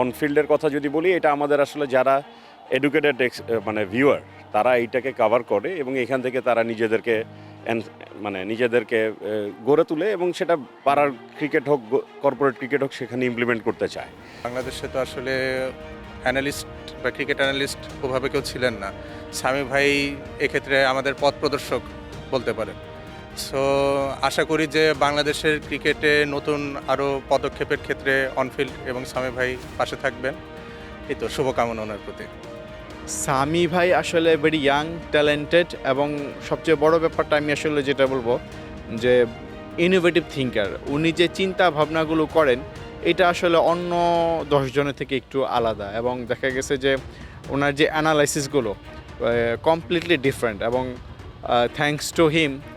On ফিল্ডের কথা যদি বলি, এটা আমাদের আসলে যারা এডুকেটেড মানে ভিউয়ার তারা এইটাকে কভার করে এবং এখান থেকে তারা নিজেদেরকে মানে নিজেদেরকে গড়ে তুলে এবং সেটা পাড়ার ক্রিকেট হোক কর্পোরেট ক্রিকেট হোক, সেখানে ইমপ্লিমেন্ট করতে চায়। বাংলাদেশে তো আসলে অ্যানালিস্ট বা ক্রিকেট অ্যানালিস্ট ওভাবে কেউ ছিলেন না। স্বামী ভাই এক্ষেত্রে আমাদের পথ প্রদর্শক বলতে পারেন। সো আশা করি যে বাংলাদেশের ক্রিকেটে নতুন আরও পদক্ষেপের ক্ষেত্রে অনফিল্ড এবং স্বামী ভাই পাশে থাকবেন। এই তো, শুভকামনা ওনার প্রতি। সামি ভাই আসলে ভেরি ইয়াং ট্যালেন্টেড এবং সবচেয়ে বড় ব্যাপারটা আমি আসলে যেটা বলব যে ইনোভেটিভ থিঙ্কার উনি যে চিন্তা ভাবনাগুলো করেন, এটা আসলে অন্য দশজনের থেকে একটু আলাদা এবং দেখা গেছে যে ওনার যে অ্যানালাইসিসগুলো কমপ্লিটলি ডিফারেন্ট এবং থ্যাংকস টু হিম